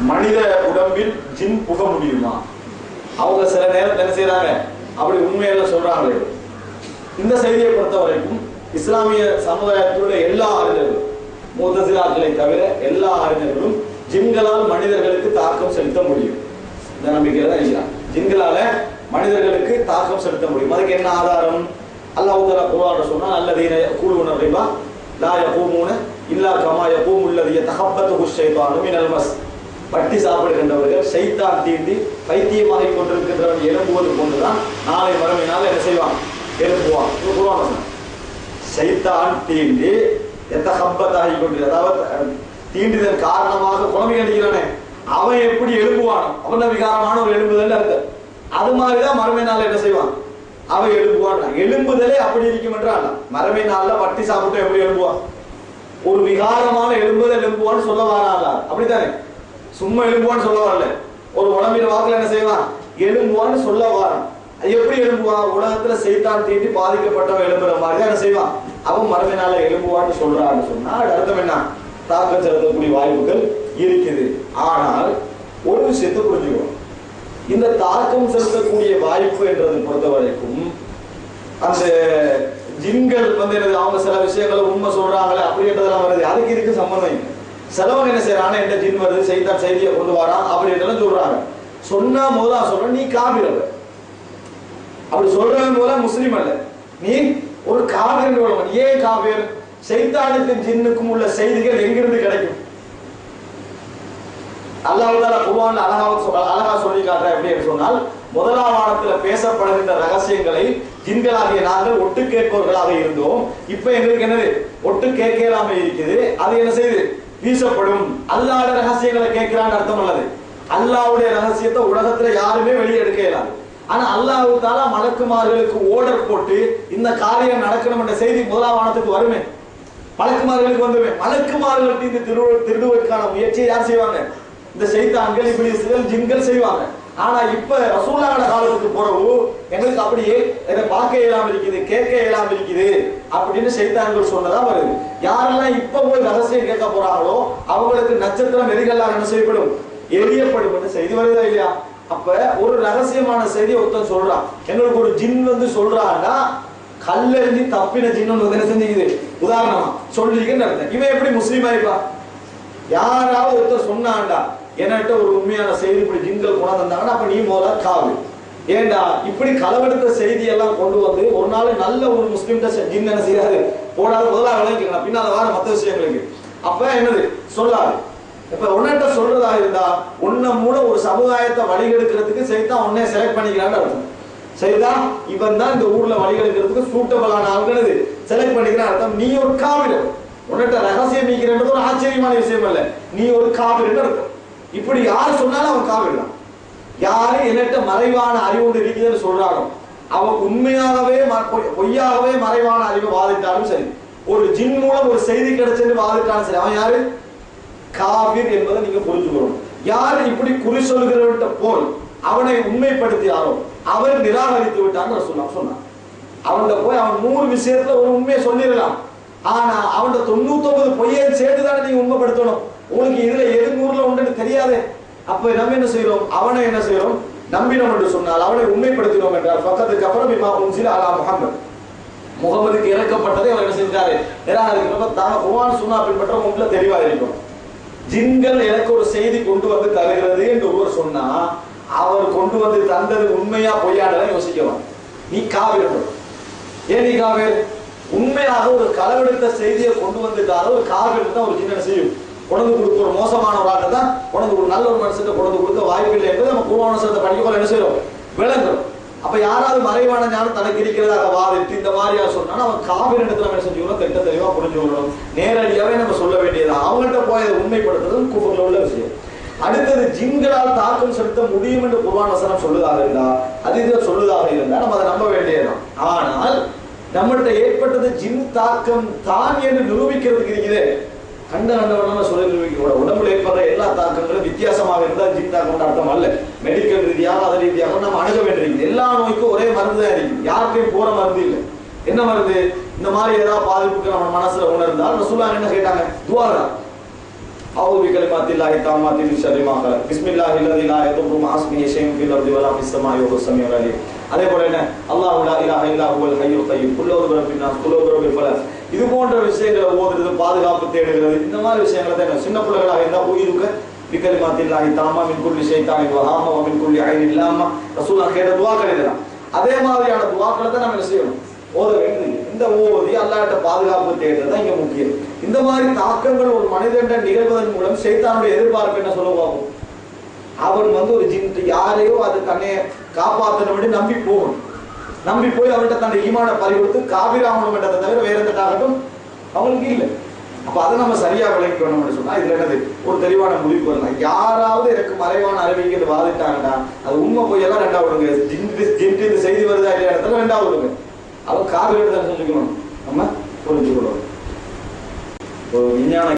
மனித உடம்பில் ஜின் புக முடியுமா? அவங்க சில நேரம் என்ன செய்றாங்க? அப்படி உண்மையில சொல்றாங்களே. இந்த செய்தியை பொறுத்த வரைக்கும் இஸ்லாமிய சமுதாயத்திலுள்ள எல்லா அறிஞர்களும் மூத்தசிலாக்களை தவிர எல்லா அறிஞர்களும் ஜின்களால் மனிதர்களுக்கு தாக்கம் செலுத்த முடியும். இந்த நம்பிக்கை தான் இல்லையா ஜின்களால மனிதர்களுக்கு தாக்கம் செலுத்த முடியும். அதுக்கு என்ன ஆதாரம்? அல்லாஹ் தஆலா குர்ஆன்ல சொன்னா அல்லதீன கூலுன ரிபா லா யகூமுன இல்லா கமா யகூமு அல்லதி யதஹப்பத்துஹு ஷைத்தானு மினல் மஸ். வட்டி சாப்பிடுகின்றவர்கள் சைத்தான் தீண்டி பைத்தியமாகி கொண்டிருக்கின்றவர்கள் எழும்புவது போன்றுதான் நாளை மறுமையினால் என்ன செய்வான் எழுப்புவான் குருவான் சைத்தான் தீண்டி எந்த ஹப்பத்தாகி கொண்டு அதாவது தீண்டிதன் காரணமாக குழம்பு அடிக்கிறானே அவன் எப்படி எழுப்புவானோ அவன விகாரமான ஒரு எழும்புதல் அர்த்தம். அது மாதிரிதான் மறுமை நாள் என்ன செய்வான்? அவன் எழுப்புவான் எழும்புதலே அப்படி இருக்கும் என்றான் மரமே நாள்ல வட்டி சாப்பிட்டு எப்படி எழுப்புவான் ஒரு விகாரமான எழும்புதல் எழும்புவான்னு சொல்ல வாரான் அப்படித்தானே? சும்மா எழும்புவான்னு சொல்ல வரல. ஒரு உடம்பின் வாக்குல என்ன செய்வான்? எழும்புவான்னு சொல்ல வரான். அது எப்படி எழும்புவான்? உலகத்துல செய்தான் தீட்டி பாதிக்கப்பட்டவன் எழும்புற மாதிரி தான் என்ன செய்வான்? அவன் மரபினால எழும்புவான்னு சொல்றான்னு சொன்னா அது அர்த்தம் என்ன? தாக்கம் செலுத்தக்கூடிய வாய்ப்புகள் இருக்குது. ஆனால் ஒரு விஷயத்தை புரிஞ்சுக்கணும். இந்த தாக்கம் செலுத்தக்கூடிய வாய்ப்பு என்றதை பொறுத்த வரைக்கும் அந்த ஜின்கள் வந்து அவங்க சில விஷயங்களை உண்மை சொல்றாங்களே அப்படின்றதெல்லாம் வருது. அதுக்கு இதுக்கு சம்பந்தம் இல்லை. சிலவங்க என்ன செய்யறாங்க என்ற ஜின் வருது செய்தான் செய்தியை கொண்டு வரான் அப்படின்னு சொல்றாங்க. சொன்னா முதலா சொல்ற நீ காபிர் அல்ல அப்படி சொல்றவன் போல முஸ்லீம் அல்ல. நீ ஒரு காவிர் ஏன் காவிர் சைத்தானுக்கும் ஜின்னுக்கும் உள்ள செய்திகள் எங்கிருந்து கிடைக்கும்? அல்லாஹ் குவான் குர்ஆன்ல அழகாக சொல்ல- அழகா சொல்லி காட்டுற எப்படி என்று சொன்னால் முதலாம் வானத்துல பேசப்படுகின்ற ரகசியங்களை ஜின்களாகிய நாங்கள் ஒட்டு கேட்பவர்களாக இருந்தோம். இப்ப எங்களுக்கு என்னது? ஒட்டு கேட்கலாம இருக்குது. அது என்ன செய்யுது? வீசப்படும். அல்லாட ரகசியங்களை கேட்கிறான்னு அர்த்தம் அல்லது? அல்லாவுடைய ரகசியத்தை உலகத்துல யாருமே வெளியே எடுக்க இயலாது. ஆனா அல்லாஹ் தாலா மலக்குமார்களுக்கு ஓர்டர் போட்டு இந்த காரியம் நடக்கணும் என்ற செய்தி முதலாவணத்துக்கு வருமே? மலக்குமார்களுக்கு வந்துருமே மலக்குமார்கள்ட்ட இந்த திரு திருடுவதற்கான முயற்சியை யார் செய்வாங்க? இந்த செய்தான்கள் இபிலிஸ்கள் ஜிங்கள் செய்வாங்க. ஆனா இப்ப ரசூலாவோட காலத்துக்கு பிறகு எங்களுக்கு அப்படியே இதை பார்க்க இயலாம இருக்குது கேட்க இயலாம இருக்குது அப்படின்னு செய்தாங்க சொன்னதா வருது. யாரெல்லாம் இப்ப போய் ரகசியம் கேட்க போறாங்களோ அவங்களுக்கு நட்சத்திரம் எரிகள்லாம் என்ன செய்யப்படும்? எரியப்படும் செய்தி வருதா இல்லையா? அப்ப ஒரு ரகசியமான செய்தி ஒருத்தன் சொல்றான். எங்களுக்கு ஒரு ஜின் வந்து சொல்றான்னா கல்லெறிஞ்சு தப்பின ஜின்னு வந்து என்ன செஞ்சுக்குது? உதாரணமா சொல்லிக்கன்னு அர்த்தம். இவன் எப்படி முஸ்லீம் ஆயிப்பா யாராவது ஒருத்தர் சொன்னான்டா என்கிட்ட ஒரு உண்மையான செய்தி இப்படி ஜின்கள் கொண்டு வந்தாங்கன்னா அப்ப நீ முதல்ல காவு. ஏண்டா இப்படி களவெடுத்த செய்தி எல்லாம் கொண்டு வந்து ஒரு நாள் நல்ல ஒரு முஸ்லீம் ஜின் என்ன செய்யாது போடாத முதலாக விளங்கிக்கலாம் பின்னால வார மற்ற விஷயங்களுக்கு. அப்ப என்னது? சொல்லாது. இப்ப உன்னிட்ட சொல்றதா இருந்தா உன்னை மூட ஒரு சமுதாயத்தை வழிகெடுக்கிறதுக்கு செய்தான் உன்னே செலக்ட் பண்ணிக்கிறான்னு அர்த்தம். சரிதா இவன் தான் இந்த ஊர்ல வழிகெடுக்கிறதுக்கு சூட்டபிளான ஆளுங்கிறது செலக்ட் பண்ணிக்கிறான் அர்த்தம். நீ ஒரு காவிரம் உன்னிட்ட ரகசியம் மீக்கிறது ஒரு ஆச்சரியமான விஷயம் இல்லை நீ ஒரு காவிரின்னு அர்த்தம். இப்படி யார் சொன்னாலும் அவன் காவிடலாம் யாரு என்னட்ட மறைவான அறிவு ஒன்று இருக்குதுன்னு சொல்றானோ அவன் உண்மையாகவே பொய்யாகவே மறைவான அறிவை வாதிட்டாலும் சரி ஒரு ஜின் மூலம் ஒரு செய்தி கிடைச்சது வாதிட்டாலும் சரி அவன் யாரு? காவிர் என்பதை நீங்க புரிஞ்சுக்கணும். யார் இப்படி குறி சொல்கிறவன்ட்ட போல் அவனை உண்மைப்படுத்தியாரோ அவர் நிராகரித்து விட்டாங்க சொன்னான் சொன்னான். அவன்கிட்ட போய் அவன் நூறு விஷயத்துல ஒரு உண்மையை சொல்லிடலாம் ஆனா அவன் தொண்ணூத்தொன்பது பொய்யை சேர்த்து தானே நீங்க உண்மைப்படுத்தணும்? உங்களுக்கு இதுல எது ஊர்ல உண்டுன்னு தெரியாது. அப்ப நம்ம என்ன செய்யறோம் அவனை என்ன செய்யறோம் நம்பினோம் என்று சொன்னால் அவனை உண்மைப்படுத்தினோம் என்றால் பக்கத்துக்கு அப்புறம் இமா உன்சில அலா முகமது முகமதுக்கு இறக்கப்பட்டதை அவர் என்ன செஞ்சாரு? நிராகரிக்கிறப்ப தான் குவான் சொன்னா பின்பற்ற உங்களை தெளிவா இருக்கும் ஜின்கள் எனக்கு ஒரு செய்தி கொண்டு வந்து தருகிறது என்று ஒருவர் சொன்னா அவர் கொண்டு வந்து தந்தது உண்மையா பொய்யானதான் யோசிக்கலாம் நீ காவிரம் ஏன் நீ காவிர்? உண்மையாக ஒரு களவெடுத்த செய்தியை கொண்டு வந்துட்டாரோ ஒரு காவல் தான் ஒரு சின்ன செய்யும்? கொண்டு கொடுக்க ஒரு மோசமான ஒரு ஆட்டை தான் கொண்டு ஒரு நல்ல ஒரு மனுஷன் கொண்டு கொடுக்க வாய்ப்பு இல்லை என்பது நம்ம குருவான சரத்தை படிக்க என்ன செய்யறோம்? விளங்குறோம். அப்ப யாராவது மறைவான ஞானம் தனக்கு இருக்கிறதாக வாதிட்டு இந்த மாதிரியா சொன்னா அவன் காவிரி இடத்துல நம்ம என்ன செஞ்சுக்கணும் திட்ட தெளிவா புரிஞ்சு கொள்ளணும். நேரடியாவே நம்ம சொல்ல வேண்டியது அவங்கள்ட்ட போய் அதை உண்மைப்படுத்துறதும் கூப்பிடல உள்ள விஷயம். அடுத்தது ஜிங்களால் தாக்கம் செலுத்த முடியும் என்று குர்ஆன் வசனம் சொல்லுதாக இருந்தா அது இதை சொல்லுதாக இருந்தா நம்ம அதை நம்ப வேண்டியதுதான். ஆனால் நம்மள்கிட்ட ஏற்பட்டது ஜின் தாக்கம் தான் என்று நிரூபிக்கிறதுக்கு இருக்குது கண்ட கண்டவன சொல்லி நிரூபிக்க உடம்புல ஏற்படுற எல்லா தாக்கங்களும் வித்தியாசமாக இருந்தால் ஜின் தாக்கம் அர்த்தம் அல்ல. மெடிக்கல் ரீதியாக அது ரீதியாக நம்ம அணுக வேண்டியிருக்கு. எல்லா நோய்க்கும் ஒரே மருந்து தான் இருக்குது யாருக்கும் போற மருந்து இல்லை. என்ன மருந்து? இந்த மாதிரி ஏதாவது பாதிப்புக்கு நம்ம மனசுல உணர்ந்தால் ரசூலா என்ன கேட்டாங்க? துவாரா. أعوذ بكلمات الله التامات من شر ما خلق بسم الله الذي لا يضر مع اسمه شيء في الأرض ولا في السماء وهو السميع العليم அதே போல என்ன அல்லாஹ் லா இலாஹ இல்லா ஹுவல் ஹய்யுல் கய்யூம் குல்லோது ரப்பின் நாஸ் குல்லோது ரப்பில் ஃபலக் இது போன்ற விஷயங்களை ஓதுறது பாதுகாப்பு தேடுகிறது இந்த மாதிரி விஷயங்களை தான் என்ன சின்ன பிள்ளைகளாக இருந்தால் உயிருக்க பிக்கலிமாத்தில்லாஹி தாமா மின் குல்லி ஷைத்தானின் வஹாமா வ மின் குல்லி ஐனின் இல்லாம ரசூலா கேட்ட துவாக்கள் இதெல்லாம் அதே மாதிரியான துவாக்களை தான் நம்ம என்ன செய்யணும் ஓத வேண்டியது இந்த ஓதி அல்லாட்ட பாதுகாப்பு தேடுறது தான் இங்க முக்கியம். இந்த மாதிரி தாக்கங்கள் ஒரு மனிதன் நிகழ்வதன் மூலம் சைத்தானுடைய எதிர்பார்ப்பு என்ன சொல்லுவாங்க அவன் வந்து ஒரு ஜின் யாரையோ அது தன்னை காப்பாற்றணும் நம்பி போகணும். நம்பி போய் அவன்கிட்ட தன்னை ஈமான பறி கொடுத்து காபிராமணம் என்றதை தவிர வேற எந்த டாகட்டும் அவங்களுக்கு இல்லை. அப்ப அதை நம்ம சரியா விளங்கிக்கணும்னு சொன்னா இதுல என்னது? ஒரு தெளிவான முடிவு வரலாம். யாராவது எனக்கு மறைவான அறிவிக்கிறது வாதிட்டாங்கன்னா அது உண்மை போய் எல்லாம் ரெண்டாவது விடுங்க ஜின் ஜின் இந்த செய்தி வருதா இல்லையா? இடத்துல ரெண்டாவது விடுங்க அவன் காவிரி தான் செஞ்சுக்கணும் நம்ம புரிஞ்சுக்கணும். ஒரு விஞ்ஞான